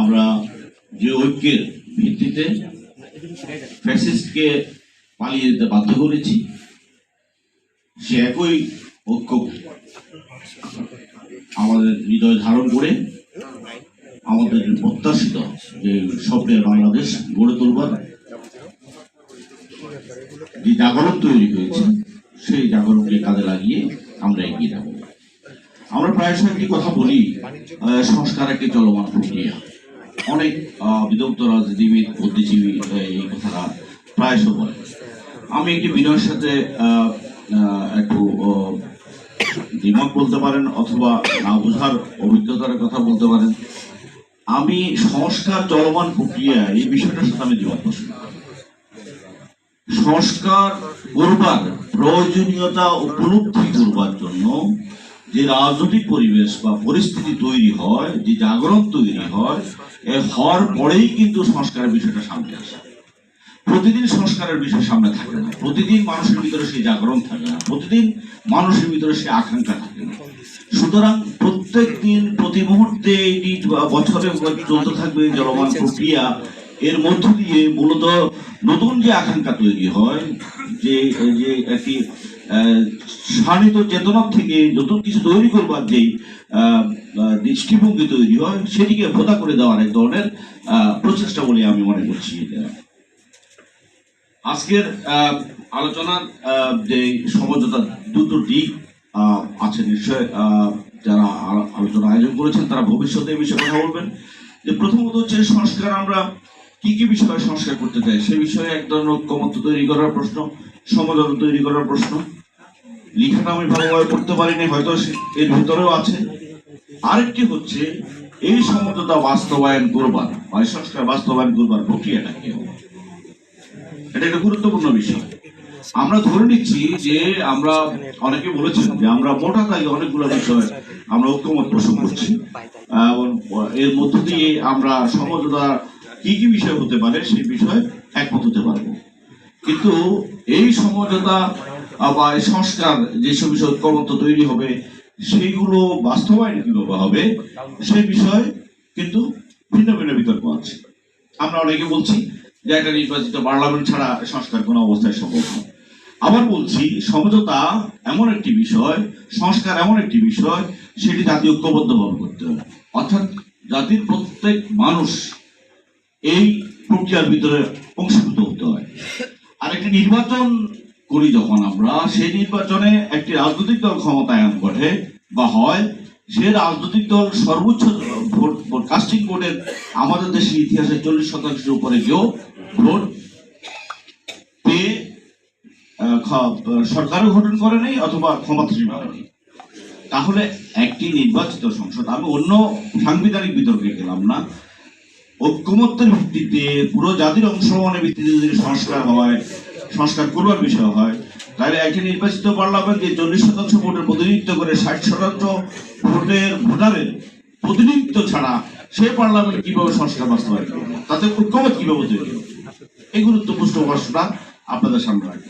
আমরা যে ঐক্যের ভিত্তিতে ফ্যাসিস্টকে পালিয়ে যেতে বাধ্য করেছি, সে একই ঐক্য আমাদের হৃদয় ধারণ করে আমাদের প্রত্যাশিত যে স্বপ্নের বাংলাদেশ গড়ে তুলবার যে জাগরণ তৈরি হয়েছে, সেই জাগরণকে কাজে লাগিয়ে আমরা এগিয়ে যাব। আমরা প্রায়শই একটি কথা বলি সংস্কার একটি চলমান প্রক্রিয়া। অনেক বিদগ্ধ রাজনীতিবিদ, বুদ্ধিজীবী, এই কথাটা প্রায়শ বলে। আমি একটি বিনয়ের সাথে একটু দ্বিমত বলতে পারেন অথবা না বোঝার অভিজ্ঞতার কথা বলতে পারেন। আমি সংস্কার চলমান প্রক্রিয়া এই বিষয়টার সাথে আমি দ্বিমত পোষণ সংস্কার করবার, প্রয়োজনীয়তা উপলব্ধি করবার জন্য যে রাজনৈতিক পরিবেশ বা পরিস্থিতি তৈরি হয়, যে জাগরণ তৈরি হয় হওয়ার পরেই কিন্তু সংস্কারের বিষয়টা সামনে আসে। প্রতিদিন সংস্কারের বিষয় সামনে থাকে না। প্রতিদিন মানুষের ভিতরে সেই জাগরণ থাকে না। প্রতিদিন মানুষের ভিতরে সেই আকাঙ্ক্ষা থাকে না। সুতরাং প্রত্যেক দিন প্রতি মুহূর্তে এটি বছরে চলতে থাকবে এই জলবান প্রক্রিয়া। এর মধ্য দিয়ে মূলত নতুন যে আকাঙ্ক্ষা তৈরি হয়, যে যে একটি শানিত চেতনা থেকে নতুন কিছু তৈরি করবার যে আহ, আহ, দৃষ্টিভঙ্গি তৈরি হয় সেটিকে ভোতা করে দেওয়ার এক ধরনের প্রচেষ্টা বলে আমি মনে করছি। আজকের আলোচনার যে সমঝোতা দুটো দিক আছে নিশ্চয় যারা আলোচনা আয়োজন করেছেন তারা ভবিষ্যতে এই বিষয়ে কথা বলবেন। যে প্রথমত হচ্ছে সংস্কার আমরা কি কি বিষয়ে সংস্কার করতে চাই? সে বিষয়ে এক ধরনের ঐক্যমত্য তৈরি করার প্রশ্ন সমঝোতা তৈরি করার প্রশ্ন। লেখাটা আমি ভালোভাবে পড়তে পারিনি, হয়তো এর ভিতরেও আছে। আরেকটি হচ্ছে, এই সমঝোতা বাস্তবায়ন করবার বা সংস্কার বাস্তবায়ন করবার প্রক্রিয়াটা কি এটা একটা গুরুত্বপূর্ণ বিষয়। আমরা ধরে নিচ্ছি যে আমরা, অনেকে বলেছেন যে আমরা মোটা দাগে অনেকগুলো বিষয় আমরা ঐক্যমত পোষণ করছি। এর মধ্য দিয়ে আমরা সমঝোতা কি কি বিষয় হতে পারে সেই বিষয়ে একমত হতে পারব। কিন্তু এই সমঝোতা বা সংস্কার যেসব বিষয় ঐক্যমত্য তৈরি হবে, সেইগুলো বাস্তবায়ন কীভাবে হবে, সেই বিষয়ে কিন্তু ভিন্ন ভিন্ন বিতর্ক আছে। আমরা অনেকে বলছি যে একটা নির্বাচিত পার্লামেন্ট ছাড়া সংস্কার কোনো অবস্থায় সম্ভব নয়। আবার বলছি সমঝোতা এমন একটি বিষয়, সংস্কার এমন একটি বিষয়, সেটি জাতি ঐক্যবদ্ধভাবে করতে হবে। অর্থাৎ জাতির প্রত্যেক মানুষ এই প্রক্রিয়ার ভিতরে অংশীভূত হতে হয়। আর একটি নির্বাচন করি যখন আমরা, সেই নির্বাচনে একটি রাজনৈতিক দল ক্ষমতায়ন ঘটে বা হয়, সে রাজনৈতিক দল সর্বোচ্চ ভোট কাস্টিং ভোটের আমাদের দেশের ইতিহাসে চল্লিশ শতাংশের উপরে কেউ ভোট পেয়ে সরকারও গঠন করে নেই অথবা ক্ষমতাসীন হয়নি। তাহলে একটি নির্বাচিত সংসদ, আমি অন্য সাংবিধানিক বিতর্কে গেলাম না। ঐক্যমত্যের ভিত্তিতে পুরো জাতির অংশগ্রহণের ভিত্তিতে যদি সংস্কার হয় সংস্কার করবার বিষয় হয়। তাহলে একটি নির্বাচিত পার্লামেন্ট যে চল্লিশ শতাংশ ভোটের প্রতিনিধিত্ব করে ষাট শতাংশ ভোটের ভোটারের প্রতিনিধিত্ব ছাড়া সে পার্লামেন্ট কীভাবে সংস্কার বাস্তবায়ন করবে? তাতে কীভাবে তৈরি এই গুরুত্বপূর্ণ প্রশ্নটা আপনাদের সামনে রাখব।